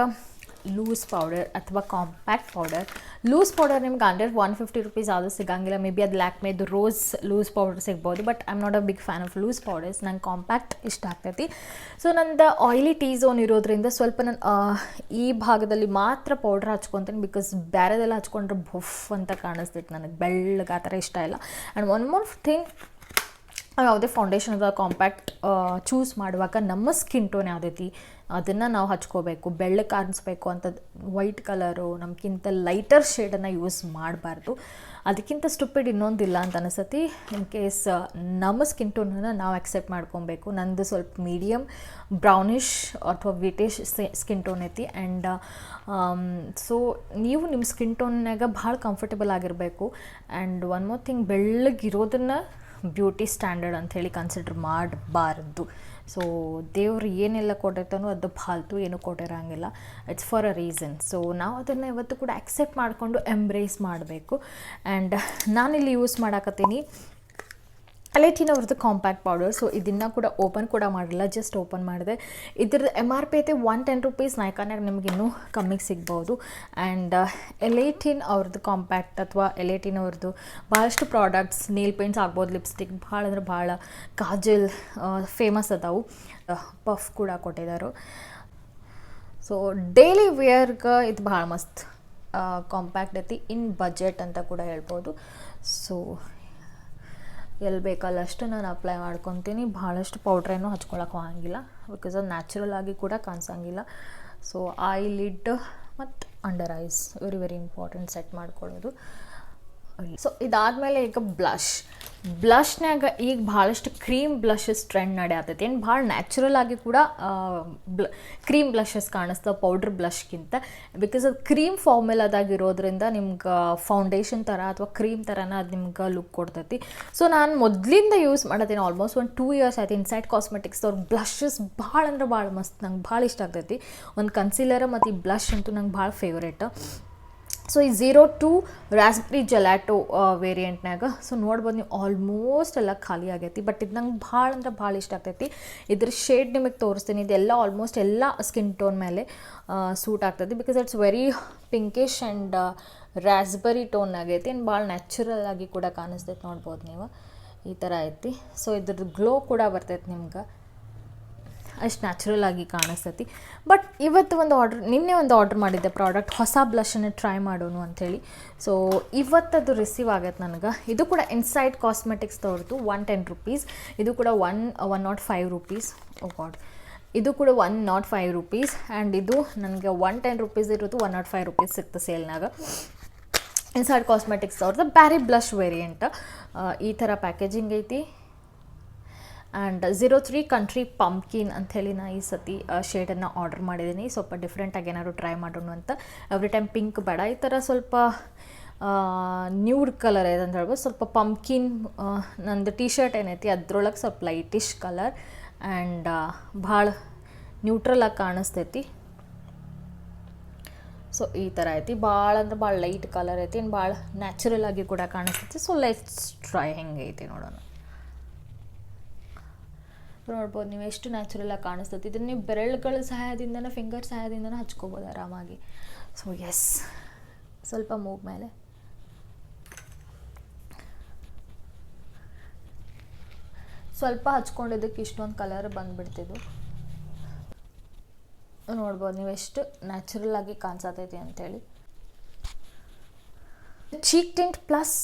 ಲೂಸ್ ಪೌಡರ್ ಅಥವಾ ಕಾಂಪ್ಯಾಕ್ಟ್ ಪೌಡರ್ ಲೂಸ್ ಪೌಡರ್ ನಿಮ್ಗೆ ಅಂಡರ್ ಒನ್ ಫಿಫ್ಟಿ ರುಪೀಸ್ ಆದರೂ ಸಿಗಂಗಿಲ್ಲ. ಮೇ ಬಿ ಅದು ಲ್ಯಾಕ್ಮೇದು ರೋಸ್ ಲೂಸ್ ಪೌಡರ್ ಸಿಗ್ಬೋದು but I am not a big fan of loose powders ನಂಗೆ ಕಾಂಪ್ಯಾಕ್ಟ್ ಇಷ್ಟ ಆಗ್ತೈತಿ. ಸೊ ನಂದು ಆಯಿಲಿ ಟೀ ಝೋನ್ ಇರೋದ್ರಿಂದ ಸ್ವಲ್ಪ ನಾನು ಈ ಭಾಗದಲ್ಲಿ ಮಾತ್ರ ಪೌಡ್ರ್ ಹಚ್ಕೊತೀನಿ ಬಿಕಾಸ್ ಬೇರೆದೆಲ್ಲ ಹಚ್ಕೊಂಡ್ರೆ ಬುಫ್ ಅಂತ ಕಾಣಿಸ್ತೈತಿ ನನಗೆ. ಬೆಳ್ಳಗೆ ಆ ಥರ ಇಷ್ಟ ಇಲ್ಲ. ಆ್ಯಂಡ್ ಒನ್ ಮೋರ್ ಥಿಂಗ್ ಯಾವುದೇ ಫೌಂಡೇಶನ್ ಅಥವಾ ಕಾಂಪ್ಯಾಕ್ಟ್ ಚೂಸ್ ಮಾಡುವಾಗ ನಮ್ಮ ಸ್ಕಿನ್ ಟೋನ್ ಯಾವುದೈತಿ? ಅದನ್ನು ನಾವು ಹಚ್ಕೋಬೇಕು, ಬೆಳ್ಳಗೆ ಕಾಣಿಸ್ಬೇಕು ಅಂತ ವೈಟ್ ಕಲರು ನಮಗಿಂತ ಲೈಟರ್ ಶೇಡನ್ನು ಯೂಸ್ ಮಾಡಬಾರ್ದು. ಅದಕ್ಕಿಂತ ಸ್ಟುಪಿಡ್ ಇನ್ನೊಂದಿಲ್ಲ ಅಂತ ಅನಿಸತಿ ಇನ್ ಕೇಸ್ ನಮ್ಮ ಸ್ಕಿನ್ ಟೋನನ್ನು ನಾವು ಅಕ್ಸೆಪ್ಟ್ ಮಾಡ್ಕೊಬೇಕು. ನಂದು ಸ್ವಲ್ಪ ಮೀಡಿಯಮ್ ಬ್ರೌನಿಷ್ ಅಥವಾ ವಿಟಿಶ್ ಸ್ಕಿನ್ ಟೋನ್ ಐತಿ. ಆ್ಯಂಡ್ ಸೊ ನೀವು ನಿಮ್ಮ ಸ್ಕಿನ್ ಟೋನ್ನಾಗ ಭಾಳ ಕಂಫರ್ಟಬಲ್ ಆಗಿರಬೇಕು. ಆ್ಯಂಡ್ ಒನ್ ಮೋರ್ ಥಿಂಗ್ ಬೆಳ್ಳಗಿರೋದನ್ನು ಬ್ಯೂಟಿ ಸ್ಟ್ಯಾಂಡರ್ಡ್ ಅಂಥೇಳಿ ಕನ್ಸಿಡರ್ ಮಾಡಬಾರ್ದು. ಸೊ ದೇವ್ರು ಏನೆಲ್ಲ ಕೊಟ್ಟಿರ್ತಾನೋ ಅದು ಫಾಲ್ತು, ಏನು ಕೊಟ್ಟಿರೋಂಗಿಲ್ಲ. It's for a reason so ನಾವು ಅದನ್ನು ಇವತ್ತು ಕೂಡ ಅಕ್ಸೆಪ್ಟ್ ಮಾಡಿಕೊಂಡು ಎಂಬ್ರೇಸ್ ಮಾಡಬೇಕು. ಆ್ಯಂಡ್ ನಾನಿಲ್ಲಿ ಯೂಸ್ ಮಾಡಾಕತ್ತೀನಿ ಅಲೇಟಿನ್ ಅವ್ರದ್ದು ಕಾಂಪ್ಯಾಕ್ಟ್ ಪೌಡರ್ ಸೊ ಇದನ್ನು ಕೂಡ ಓಪನ್ ಕೂಡ ಮಾಡಿಲ್ಲ ಜಸ್ಟ್ ಓಪನ್ ಮಾಡಿದೆ. ಇದ್ರದ್ದು ಎಂ ಆರ್ ಪಿ ಐತೆ ಒನ್ ಟೆನ್ ರುಪೀಸ್ ನೈಕಾನಾಗ ನಿಮ್ಗೆ ಇನ್ನೂ ಕಮ್ಮಿಗೆ ಸಿಗ್ಬೋದು. ಆ್ಯಂಡ್ ಎಲೈಟಿನ್ ಅವ್ರದ್ದು ಕಾಂಪ್ಯಾಕ್ಟ್ ಅಥವಾ ಎಲೈಟಿನ್ ಅವ್ರದ್ದು ಭಾಳಷ್ಟು ಪ್ರಾಡಕ್ಟ್ಸ್ ನೇಲ್ ಪೇಂಟ್ಸ್ ಆಗ್ಬೋದು ಲಿಪ್ಸ್ಟಿಕ್ ಭಾಳ ಅಂದ್ರೆ ಭಾಳ ಕಾಜಲ್ ಫೇಮಸ್ ಅದಾವು. ಪಫ್ ಕೂಡ ಕೊಟ್ಟಿದ್ದಾರೆ ಸೊ ಡೈಲಿ ವೇರ್ಗೆ ಇದು ಭಾಳ ಮಸ್ತ್ ಕಾಂಪ್ಯಾಕ್ಟ್ ಐತಿ ಇನ್ ಬಜೆಟ್ ಅಂತ ಕೂಡ ಹೇಳ್ಬೋದು. ಸೊ ಎಲ್ಲಿ ಬೇಕಲ್ಲಷ್ಟು ನಾನು ಅಪ್ಲೈ ಮಾಡ್ಕೊತೀನಿ. ಭಾಳಷ್ಟು ಪೌಡ್ರೇನು ಹಚ್ಕೊಳಕ್ಕೆ ಹೋಗಂಗಿಲ್ಲ. ಬಿಕಾಸ್ ಅದು ನ್ಯಾಚುರಲ್ ಆಗಿ ಕೂಡ ಕಾಣಿಸಂಗಿಲ್ಲ. ಸೊ ಐ ಲಿಡ್ ಮತ್ತು under eyes very very important set ಮಾಡ್ಕೊಳ್ಳೋದು ಸೊ ಇದಾದಮೇಲೆ ಈಗ ಬ್ಲಷ್ ಬ್ಲಷ್ನ್ಯಾಗ ಈಗ ಭಾಳಷ್ಟು ಕ್ರೀಮ್ ಬ್ಲಷಸ್ ಟ್ರೆಂಡ್ ನಡೆಯತೈತಿ. ಏನು ಭಾಳ ನ್ಯಾಚುರಲ್ ಆಗಿ ಕೂಡ ಬ್ಲ ಕ್ರೀಮ್ ಬ್ಲಷಸ್ ಕಾಣಿಸ್ತವೆ ಪೌಡ್ರ್ ಬ್ಲಷ್ಗಿಂತ ಬಿಕಾಸ್ ಅದು ಕ್ರೀಮ್ ಫಾರ್ಮುಲಾದಾಗಿರೋದ್ರಿಂದ ನಿಮ್ಗೆ ಫೌಂಡೇಶನ್ ಥರ ಅಥವಾ ಕ್ರೀಮ್ ಥರನ ಅದು ನಿಮ್ಗೆ ಲುಕ್ ಕೊಡ್ತೈತಿ. ಸೊ ನಾನು ಮೊದಲಿಂದ ಯೂಸ್ ಮಾಡತ್ತೀನಿ ಆಲ್ಮೋಸ್ಟ್ ಒಂದು ಟೂ ಇಯರ್ಸ್ ಆಯ್ತು. ಇನ್ಸೈಡ್ ಕಾಸ್ಮೆಟಿಕ್ಸ್ ಅವ್ರ ಬ್ಲಷಸ್ ಭಾಳ ಅಂದ್ರೆ ಭಾಳ ಮಸ್ತ್. ನಂಗೆ ಭಾಳ ಇಷ್ಟ ಆಗ್ತೈತಿ. ಒಂದು ಕನ್ಸೀಲರ ಮತ್ತು ಈ ಬ್ಲಷ್ ಅಂತೂ ನಂಗೆ ಭಾಳ ಫೇವ್ರೇಟ್ ಸೊ ಈ ಝೀರೋ ಟು ರಾಸ್ಬೆರಿ ಜೊಲ್ಯಾಟೊ ವೇರಿಯಂಟ್ನಾಗ ಸೊ ನೋಡ್ಬೋದು ನೀವು ಆಲ್ಮೋಸ್ಟ್ ಎಲ್ಲ ಖಾಲಿ ಆಗೈತಿ ಬಟ್ ಇದು ನಂಗೆ ಭಾಳ ಅಂದ್ರೆ ಭಾಳ ಇಷ್ಟ ಆಗ್ತೈತಿ. ಇದ್ರ ಶೇಡ್ ನಿಮಗೆ ತೋರಿಸ್ತೀನಿ, ಇದೆಲ್ಲ ಆಲ್ಮೋಸ್ಟ್ ಎಲ್ಲ ಸ್ಕಿನ್ ಟೋನ್ ಮೇಲೆ ಸೂಟ್ ಆಗ್ತೈತಿ because it's very pinkish and raspberry tone ಆಗೈತಿ ಆ್ಯಂಡ್ ಭಾಳ ನ್ಯಾಚುರಲ್ ಆಗಿ ಕೂಡ ಕಾಣಿಸ್ತೈತಿ, ನೋಡ್ಬೋದು ನೀವು. ಈ ಥರ ಐತಿ. ಸೊ ಇದ್ರದ್ದು ಗ್ಲೋ ಕೂಡ ಬರ್ತೈತೆ ನಿಮ್ಗೆ. ಅಷ್ಟು ನ್ಯಾಚುರಲ್ ಆಗಿ ಕಾಣಿಸ್ತೈತಿ. ಬಟ್ ಇವತ್ತು ಒಂದು ಆರ್ಡ್ರ್ ನಿನ್ನೆ ಒಂದು ಆರ್ಡ್ರ್ ಮಾಡಿದ್ದೆ ಪ್ರಾಡಕ್ಟ್ ಹೊಸ ಬ್ಲಷನ್ನು ಟ್ರೈ ಮಾಡೋಣ ಅಂಥೇಳಿ. ಸೊ ಇವತ್ತದು ರಿಸೀವ್ ಆಗತ್ತೆ ನನಗೆ. ಇದು ಕೂಡ ಇನ್ಸೈಡ್ ಕಾಸ್ಮೆಟಿಕ್ಸ್ ತೋರ್ತು ಒನ್ ಟೆನ್ ರುಪೀಸ್ ಇದು ಕೂಡ one one naught five rupees oh god ಇದು ಕೂಡ one naught five rupees and ಇದು ನನಗೆ ಒನ್ ಟೆನ್ ರುಪೀಸ್ ಇರೋದು ಒನ್ ನಾಟ್ ಫೈವ್ ರುಪೀಸ್ ಸಿಕ್ತು ಸೇಲ್ನಾಗ. ಇನ್ಸೈಡ್ ಕಾಸ್ಮೆಟಿಕ್ಸ್ ಅವ್ರದ್ದು ಬ್ಯಾರಿ ಬ್ಲಷ್ ವೇರಿಯಂಟ್ ಈ ಥರ ಪ್ಯಾಕೇಜಿಂಗ್ ಐತಿ. And zero three country pumpkin ಅಂಥೇಳಿ ನಾ ಈ ಸತಿ ಶೇಡನ್ನು ಆರ್ಡರ್ ಮಾಡಿದ್ದೀನಿ. ಸ್ವಲ್ಪ ಡಿಫ್ರೆಂಟಾಗಿ ಏನಾದ್ರು ಟ್ರೈ ಮಾಡೋಣ ಅಂತ. ಎವ್ರಿ ಟೈಮ್ ಪಿಂಕ್ ಬೇಡ. ಈ ಥರ ಸ್ವಲ್ಪ ನ್ಯೂಡ್ ಕಲರ್ ಇದೆ ಅಂತ ಹೇಳ್ಬೋದು. ಸ್ವಲ್ಪ ಪಂಪ್ಕಿನ್ ನಂದು ಟಿ ಶರ್ಟ್ ಏನೈತಿ, ಅದ್ರೊಳಗೆ ಸ್ವಲ್ಪ ಲೈಟಿಶ್ ಕಲರ್ ಆ್ಯಂಡ್ ಭಾಳ ನ್ಯೂಟ್ರಲ್ ಆಗಿ ಕಾಣಿಸ್ತೈತಿ. ಸೊ ಈ ಥರ ಐತಿ. ಭಾಳ ಅಂದ್ರೆ ಭಾಳ ಲೈಟ್ ಕಲರ್ ಐತಿ. ಇನ್ನು ಭಾಳ ನ್ಯಾಚುರಲ್ ಆಗಿ ಕೂಡ ಕಾಣಿಸ್ತೈತಿ. ಸೊ ಲೆಟ್ಸ್ ಟ್ರೈ ಹೆಂಗೈತಿ ನೋಡೋಣ. ನೋಡ್ಬೋದು, ನೀವು ಎಷ್ಟು ನ್ಯಾಚುರಲ್ ಆಗಿ ಕಾಣಿಸ್ತೈತಿ ಇದನ್ನ ನೀವು ಬೆರಳುಗಳ ಸಹಾಯದಿಂದನೂ ಫಿಂಗರ್ ಸಹಾಯದಿಂದನೂ ಹಚ್ಕೋಬೋದು ಆರಾಮಾಗಿ. ಸೊ ಎಸ್ ಸ್ವಲ್ಪ ಮೂಗ್ ಮೇಲೆ. ಸ್ವಲ್ಪ ಹಚ್ಕೊಂಡಿದ್ದಕ್ಕೆ ಇಷ್ಟೊಂದು ಕಲರ್ ಬಂದುಬಿಡ್ತಿದ್ದು. ನೋಡ್ಬೋದು, ನೀವು ಎಷ್ಟು ನ್ಯಾಚುರಲ್ ಆಗಿ ಕಾಣಿಸತೈತಿ ಅಂತೇಳಿ. Cheek tint plus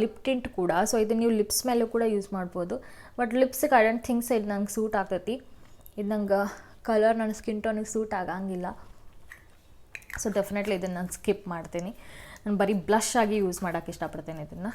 lip tint ಕೂಡ. ಸೊ ಇದು ನೀವು ಲಿಪ್ಸ್ ಮೇಲೂ ಕೂಡ ಯೂಸ್ ಮಾಡ್ಬೋದು. ಬಟ್ ಲಿಪ್ಸಿಗೆ ಐ ಡೋಂಟ್ ಇದು ನಂಗೆ ಸೂಟ್ ಆಗ್ತೈತಿ. ಇದು ನಂಗೆ ಕಲರ್ ನನ್ನ ಸ್ಕಿನ್ ಟೋನಿಗೆ ಸೂಟ್ ಆಗಂಗಿಲ್ಲ. ಸೊ ಡೆಫಿನೆಟ್ಲಿ ಇದನ್ನು ನಾನು ಸ್ಕಿಪ್ ಮಾಡ್ತೀನಿ. ನಾನು ಬರೀ ಬ್ಲಷ್ ಆಗಿ ಯೂಸ್ ಮಾಡೋಕ್ಕೆ ಇಷ್ಟಪಡ್ತೇನೆ ಇದನ್ನು.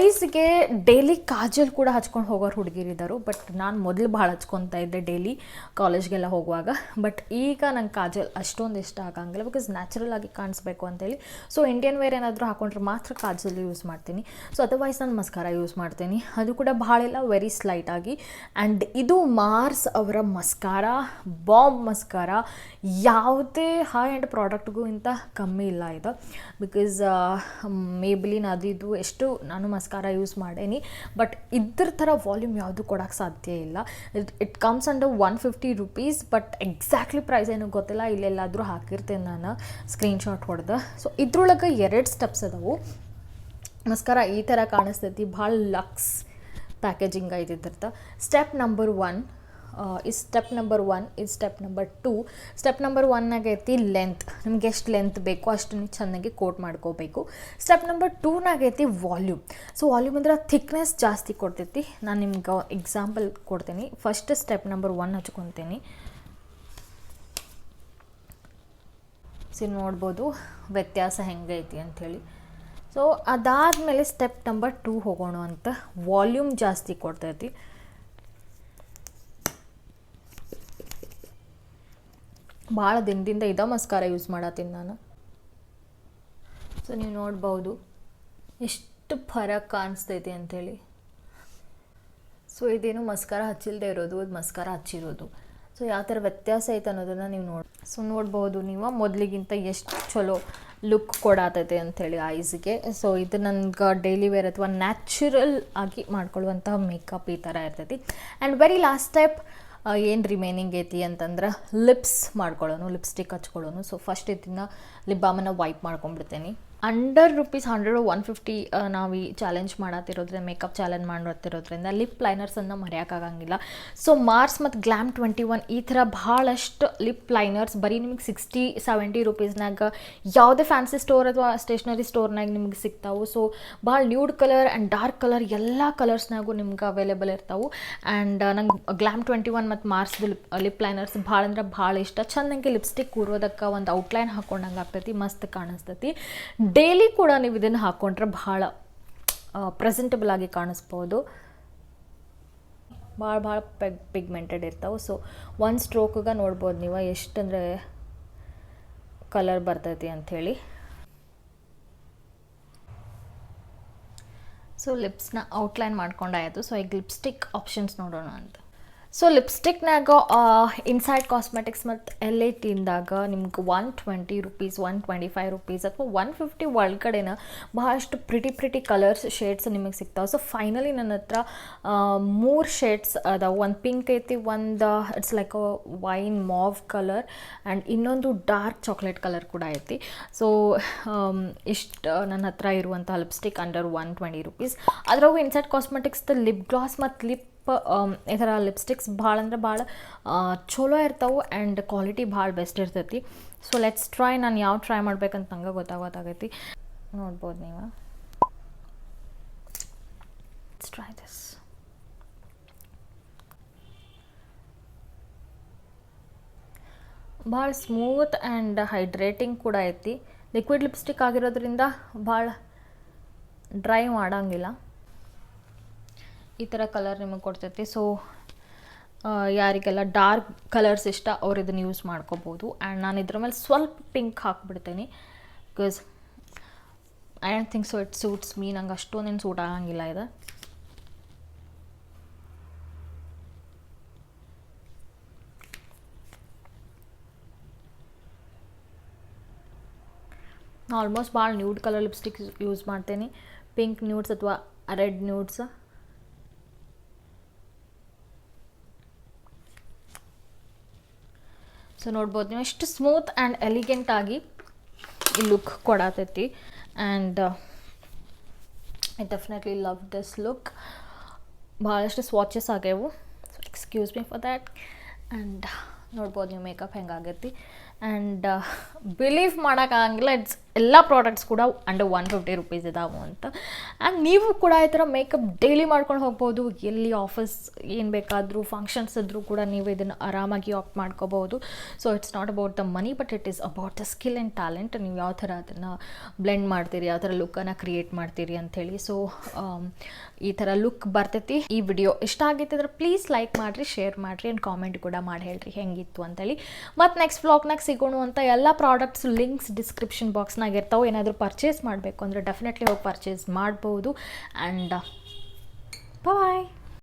ಐಸ್ಗೆ ಡೈಲಿ ಕಾಜಲ್ ಕೂಡ ಹಚ್ಕೊಂಡು ಹೋಗೋರು ಹುಡುಗಿರಿದ್ದರು ಬಟ್ ನಾನು ಮೊದಲು ಭಾಳ ಹಚ್ಕೊತಾ ಇದ್ದೆ ಡೈಲಿ ಕಾಲೇಜ್ಗೆಲ್ಲ ಹೋಗುವಾಗ. ಬಟ್ ಈಗ ನಂಗೆ ಕಾಜಲ್ ಅಷ್ಟೊಂದು ಇಷ್ಟ ಆಗಂಗಿಲ್ಲ ಬಿಕಾಸ್ ನ್ಯಾಚುರಲ್ ಆಗಿ ಕಾಣಿಸ್ಬೇಕು ಅಂತೇಳಿ. ಸೊ ಇಂಡಿಯನ್ ವೇರ್ ಏನಾದರೂ ಹಾಕೊಂಡ್ರೆ ಮಾತ್ರ ಕಾಜಲ್ ಯೂಸ್ ಮಾಡ್ತೀನಿ. ಸೊ ಅದರ್ವೈಸ್ ನಾನು ಮಸ್ಕಾರ ಯೂಸ್ ಮಾಡ್ತೀನಿ. ಅದು ಕೂಡ ಭಾಳೆಲ್ಲ ವೆರಿ ಸ್ಲೈಟ್ ಆಗಿ. ಆ್ಯಂಡ್ ಇದು ಮಾರ್ಸ್ ಅವರ ಮಸ್ಕಾರ, ಬಾಂಬ್ ಮಸ್ಕಾರ, ಯಾವುದೇ ಹೈ ಆ್ಯಂಡ್ ಪ್ರಾಡಕ್ಟ್ಗೂ ಇಂತ ಕಮ್ಮಿ ಇಲ್ಲ ಇದು. ಬಿಕಾಸ್ ಮೇಬ್ಲಿನ್ ಅದು ಇದು ಎಷ್ಟು ನಾನು ಮಸ್ಕಾರ ಯೂಸ್ ಮಾಡೇನಿ ಬಟ್ ಇದ್ರ ಥರ ವಾಲ್ಯೂಮ್ ಯಾವುದು ಕೊಡೋಕ್ಕೆ ಸಾಧ್ಯ ಇಲ್ಲ. It comes under one fifty rupees but exactly price ಏನು ಗೊತ್ತಿಲ್ಲ, ಇಲ್ಲೆಲ್ಲಾದರೂ ಹಾಕಿರ್ತೇನೆ ನಾನು ಸ್ಕ್ರೀನ್ಶಾಟ್ ಹೊಡೆದು. ಸೊ ಇದ್ರೊಳಗೆ ಎರಡು ಸ್ಟೆಪ್ಸ್ ಅದಾವು. ಮಸ್ಕಾರ ಈ ಥರ ಕಾಣಿಸ್ತೈತಿ, ಭಾಳ ಲಕ್ಸ್ ಪ್ಯಾಕೇಜಿಂಗ್ ಐತಿ ಇದ್ರದ್ದು. ಸ್ಟೆಪ್ ನಂಬರ್ ಒನ್ ಈ ಸ್ಟೆಪ್ ನಂಬರ್ ಒನ್ ಇದು step number two step number ಒನ್ನಾಗೈತಿ length ನಿಮ್ಗೆ ಎಷ್ಟು ಲೆಂತ್ ಬೇಕೋ ಅಷ್ಟನ್ನು ಚೆನ್ನಾಗಿ ಕೋಟ್ ಮಾಡ್ಕೋಬೇಕು. ಸ್ಟೆಪ್ ನಂಬರ್ ಟೂನಾಗೈತಿ ವಾಲ್ಯೂಮ್ ಸೊ ವಾಲ್ಯೂಮ್ ಅಂದ್ರೆ ಥಿಕ್ನೆಸ್ ಜಾಸ್ತಿ ಕೊಡ್ತೈತಿ. ನಾನು ನಿಮ್ಗೆ ಎಕ್ಸಾಂಪಲ್ ಕೊಡ್ತೀನಿ. ಫಸ್ಟ್ ಸ್ಟೆಪ್ ನಂಬರ್ ಒನ್ ಹಚ್ಕೊತೀನಿ. ಸಿ ನೋಡ್ಬೋದು ವ್ಯತ್ಯಾಸ ಹೆಂಗೈತಿ ಅಂಥೇಳಿ ಸೊ ಅದಾದಮೇಲೆ ಸ್ಟೆಪ್ ನಂಬರ್ ಟೂ ಹೋಗೋಣ ಅಂತ. ವಾಲ್ಯೂಮ್ ಜಾಸ್ತಿ ಕೊಡ್ತೈತಿ. ಭಾಳ ದಿನದಿಂದ ಇದ ಮಸ್ಕಾರ ಯೂಸ್ ಮಾಡತ್ತೀನಿ ನಾನು. ಸೊ ನೀವು ನೋಡ್ಬೋದು. ಎಷ್ಟು ಫರಕ್ ಕಾಣಿಸ್ತೈತಿ ಅಂಥೇಳಿ ಸೊ ಇದೇನು ಮಸ್ಕಾರ ಹಚ್ಚಿಲ್ಲದೆ ಇರೋದು ಅದು ಮಸ್ಕಾರ ಹಚ್ಚಿರೋದು. ಸೊ ಯಾವ ಥರ ವ್ಯತ್ಯಾಸ ಐತೆ ಅನ್ನೋದನ್ನು ನೀವು ನೋಡಿ ಸೊ ನೋಡ್ಬೋದು, ನೀವು ಮೊದಲಿಗಿಂತ ಎಷ್ಟು ಚಲೋ ಲುಕ್ ಕೊಡತೈತೆ ಅಂಥೇಳಿ ಐಸ್ಗೆ. ಸೊ ಇದು ನನ್ಗೆ ಡೈಲಿ ವೇರ್ ಅಥವಾ ನ್ಯಾಚುರಲ್ ಆಗಿ ಮಾಡ್ಕೊಳ್ಳುವಂತಹ ಮೇಕಪ್ ಈ ಥರ ಇರ್ತೈತಿ. ಆ್ಯಂಡ್ ವೆರಿ ಲಾಸ್ಟ್ ಟೈಪ್ ಏನು ರಿಮೈನಿಂಗ್ ಐತಿ ಅಂತಂದ್ರೆ ಲಿಪ್ಸ್ ಮಾಡ್ಕೊಳ್ಳೋನು ಲಿಪ್ಸ್ಟಿಕ್ ಹಚ್ಕೊಳ್ಳೋನು. ಸೊ ಫಸ್ಟ್ ಇದನ್ನು ಲಿಪ್ ಬಾಮನ್ನು wipe ಮಾಡ್ಕೊಂಡ್ಬಿಡ್ತೇನೆ. Under rupees hundred one fifty ನಾವು ಈ ಚಾಲೆಂಜ್ ಮಾಡತ್ತಿರೋದ್ರಿಂದ ಮೇಕಪ್ ಚಾಲೆಂಜ್ ಮಾಡತ್ತಿರೋದ್ರಿಂದ ಲಿಪ್ ಲೈನರ್ಸನ್ನು ಮರೆಯೋಕ್ಕಾಗಂಗಿಲ್ಲ ಸೊ ಮಾರ್ಸ್ ಮತ್ತು ಗ್ಲ್ಯಾಮ್ ಟ್ವೆಂಟಿ ಒನ್ ಈ ಥರ ಭಾಳಷ್ಟು ಲಿಪ್ ಲೈನರ್ಸ್ ಬರೀ ನಿಮ್ಗೆ ಸಿಕ್ಸ್ಟಿ ಸೆವೆಂಟಿ ರುಪೀಸ್ನಾಗ ಯಾವುದೇ ಫ್ಯಾನ್ಸಿ ಸ್ಟೋರ್ ಅಥವಾ ಸ್ಟೇಷ್ನರಿ ಸ್ಟೋರ್ನಾಗ ನಿಮ್ಗೆ ಸಿಗ್ತಾವೆ. ಸೊ ಭಾಳ nude colour and dark colour ಎಲ್ಲ ಕಲರ್ಸ್ನಾಗೂ ನಿಮ್ಗೆ ಅವೈಲೇಬಲ್ ಇರ್ತಾವೆ. ಆ್ಯಂಡ್ ನಂಗೆ ಗ್ಲ್ಯಾಮ್ ಟ್ವೆಂಟಿ ಒನ್ ಮತ್ತು ಮಾರ್ಸ್ದು ಲಿಪ್ ಲಿಪ್ ಲೈನರ್ಸ್ ಭಾಳ ಅಂದ್ರೆ ಭಾಳ ಇಷ್ಟ. ಚೆಂದಂಗೆ ಲಿಪ್ಸ್ಟಿಕ್ ಕೂರೋದಕ್ಕೆ ಒಂದು ಔಟ್ಲೈನ್ ಹಾಕೊಂಡಂಗೆ ಆಗ್ತೈತಿ, ಮಸ್ತ್ ಕಾಣಿಸ್ತೈತಿ. ಡೈಲಿ ಕೂಡ ನೀವು ಇದನ್ನು ಹಾಕ್ಕೊಂಡ್ರೆ ಭಾಳ ಪ್ರೆಸೆಂಟಬಲ್ ಆಗಿ ಕಾಣಿಸ್ಬೋದು. ಭಾಳ ಭಾಳ ಪೆಗ್ ಪಿಗ್ಮೆಂಟೆಡ್ ಇರ್ತಾವೆ. ಸೊ ಒಂದು ಸ್ಟ್ರೋಕ್ಗೆ ನೋಡ್ಬೋದು ನೀವು ಎಷ್ಟಂದರೆ ಕಲರ್ ಬರ್ತೈತಿ ಅಂಥೇಳಿ. ಸೊ ಲಿಪ್ಸ್ನ ಔಟ್ಲೈನ್ ಮಾಡ್ಕೊಂಡಾಯಿತು. ಸೊ ಈಗ ಲಿಪ್ಸ್ಟಿಕ್ ಆಪ್ಷನ್ಸ್ ನೋಡೋಣ ಅಂತ. ಸೊ ಲಿಪ್ಸ್ಟಿಕ್ನಾಗ ಇನ್ಸೈಡ್ ಕಾಸ್ಮೆಟಿಕ್ಸ್ ಮತ್ತು ಎಲ್ ಐ ಟಿಂದಾಗ ನಿಮ್ಗೆ one twenty rupees one twenty five rupees ಅಥವಾ ಒನ್ ಫಿಫ್ಟಿ ಒಳಗಡೆನ ಬಹಳಷ್ಟು ಪ್ರಿಟಿ ಪ್ರಿಟಿ ಕಲರ್ಸ್ ಶೇಡ್ಸ್ ನಿಮಗೆ ಸಿಗ್ತಾವೆ. ಸೊ ಫೈನಲಿ ನನ್ನ ಹತ್ರ ಮೂರು ಶೇಡ್ಸ್ ಅದಾವೆ. ಒಂದು ಪಿಂಕ್ ಐತಿ, ಒಂದು it's like a wine mauve colour and ಇನ್ನೊಂದು ಡಾರ್ಕ್ ಚಾಕ್ಲೇಟ್ ಕಲರ್ ಕೂಡ ಐತಿ. ಸೊ ಇಷ್ಟು ನನ್ನ ಹತ್ರ ಇರುವಂಥ lipstick under one twenty rupees ಅದ್ರಾಗೂ inside ಕಾಸ್ಮೆಟಿಕ್ಸ್ದು ಲಿಪ್ ಗ್ಲಾಸ್ ಮತ್ತು ಲಿಪ್ ಈ ಥರ ಲಿಪ್ಸ್ಟಿಕ್ಸ್ ಭಾಳ ಅಂದ್ರೆ ಭಾಳ ಚಲೋ ಇರ್ತಾವೆ ಆ್ಯಂಡ್ ಕ್ವಾಲಿಟಿ ಭಾಳ ಬೆಸ್ಟ್ ಇರ್ತೈತಿ. ಸೊ ಲೆಟ್ಸ್ ಟ್ರೈ ನಾನು ಯಾವ ಟ್ರೈ ಮಾಡ್ಬೇಕಂತ ನಂಗೆ ಗೊತ್ತಾಗೋತ್ತಾಗೈತಿ ನೋಡ್ಬೋದು ನೀವು. ಟ್ರೈ ದಿಸ್ ಭಾಳ ಸ್ಮೂತ್ ಆ್ಯಂಡ್ ಹೈಡ್ರೇಟಿಂಗ್ ಕೂಡ ಐತಿ. ಲಿಕ್ವಿಡ್ ಲಿಪ್ಸ್ಟಿಕ್ ಆಗಿರೋದ್ರಿಂದ ಭಾಳ ಡ್ರೈ ಮಾಡಂಗಿಲ್ಲ. ಈ ಥರ ಕಲರ್ ನಿಮಗೆ ಕೊಡ್ತೈತಿ. ಸೊ ಯಾರಿಗೆಲ್ಲ ಡಾರ್ಕ್ ಕಲರ್ಸ್ ಇಷ್ಟ ಅವ್ರು ಇದನ್ನು ಯೂಸ್ ಮಾಡ್ಕೋಬೋದು. ಆ್ಯಂಡ್ ನಾನು ಇದ್ರ ಮೇಲೆ ಸ್ವಲ್ಪ ಪಿಂಕ್ ಹಾಕ್ಬಿಡ್ತೀನಿ. Because I don't think so it suits me ನಂಗೆ ಅಷ್ಟೊಂದೇನು ಸೂಟ್ ಆಗಂಗಿಲ್ಲ ಇದು. ಆಲ್ಮೋಸ್ಟ್ ಭಾಳ ನ್ಯೂಡ್ ಕಲರ್ ಲಿಪ್ಸ್ಟಿಕ್ ಯೂಸ್ ಮಾಡ್ತೀನಿ. ಪಿಂಕ್ ನ್ಯೂಡ್ಸ್ ಅಥವಾ ರೆಡ್ ನ್ಯೂಡ್ಸ್ ಸೊ ನೋಡ್ಬೋದು ನೀವು ಎಷ್ಟು ಸ್ಮೂತ್ ಆ್ಯಂಡ್ ಎಲಿಗೆಂಟ್ ಆಗಿ ಈ ಲುಕ್ ಕೊಡತೈತಿ. And I definitely love this look ಭಾಳಷ್ಟು swatches ಆಗ್ಯಾವು. So excuse me for that and ನೋಡ್ಬೋದು ನೀವು ಮೇಕಪ್ ಹೆಂಗಾಗೈತಿ. ಆ್ಯಂಡ್ ಬಿಲೀವ್ ಮಾಡೋಕ್ಕಾಗಂಗಿಲ್ಲ ಇಟ್ಸ್ ಎಲ್ಲ ಪ್ರಾಡಕ್ಟ್ಸ್ ಕೂಡ ಅಂಡರ್ ಒನ್ ಫಿಫ್ಟಿ ರುಪೀಸ್ ಇದಾವೆ ಅಂತ. ಆ್ಯಂಡ್ ನೀವು ಕೂಡ ಈ ಥರ ಮೇಕಪ್ ಡೈಲಿ ಮಾಡ್ಕೊಂಡು ಹೋಗ್ಬೋದು. ಎಲ್ಲಿ ಆಫೀಸ್ ಏನು ಬೇಕಾದರೂ ಫಂಕ್ಷನ್ಸ್ ಇದ್ದರೂ ಕೂಡ ನೀವು ಇದನ್ನು ಆರಾಮಾಗಿ ಆಪ್ಟ್ ಮಾಡ್ಕೋಬೋದು. So it's not about the money but it is about the skill and talent ನೀವು ಯಾವ ಥರ ಅದನ್ನು ಬ್ಲೆಂಡ್ ಮಾಡ್ತೀರಿ, ಯಾವ ಥರ ಲುಕ್ಕನ್ನು ಕ್ರಿಯೇಟ್ ಮಾಡ್ತೀರಿ ಅಂಥೇಳಿ ಸೊ ಈ ಥರ ಲುಕ್ ಬರ್ತೈತಿ. ಈ ವಿಡಿಯೋ ಇಷ್ಟ ಆಗೈತೆ ಅಂದ್ರೆ ಪ್ಲೀಸ್ ಲೈಕ್ ಮಾಡಿರಿ ಶೇರ್ ಮಾಡಿರಿ ಆ್ಯಂಡ್ ಕಾಮೆಂಟ್ ಕೂಡ ಮಾಡಿ ಹೇಳ್ರಿ ಹೆಂಗಿತ್ತು ಅಂತೇಳಿ ಮತ್ತು ನೆಕ್ಸ್ಟ್ ವ್ಲಾಗ್ನಾಗ ಸಿಗೋಣ ಅಂತ ಎಲ್ಲ ಪ್ರಾಡಕ್ಟ್ಸ್ ಲಿಂಕ್ಸ್ ಡಿಸ್ಕ್ರಿಪ್ಷನ್ ಬಾಕ್ಸ್ನಾಗ ಇರ್ತಾವೆ ಏನಾದರೂ ಪರ್ಚೇಸ್ ಮಾಡಬೇಕು. ಅಂದರೆ ಡೆಫಿನೆಟ್ಲಿ ಹೋಗಿ ಪರ್ಚೇಸ್ ಮಾಡ್ಬೋದು. ಆ್ಯಂಡ್ ಬಾಯ್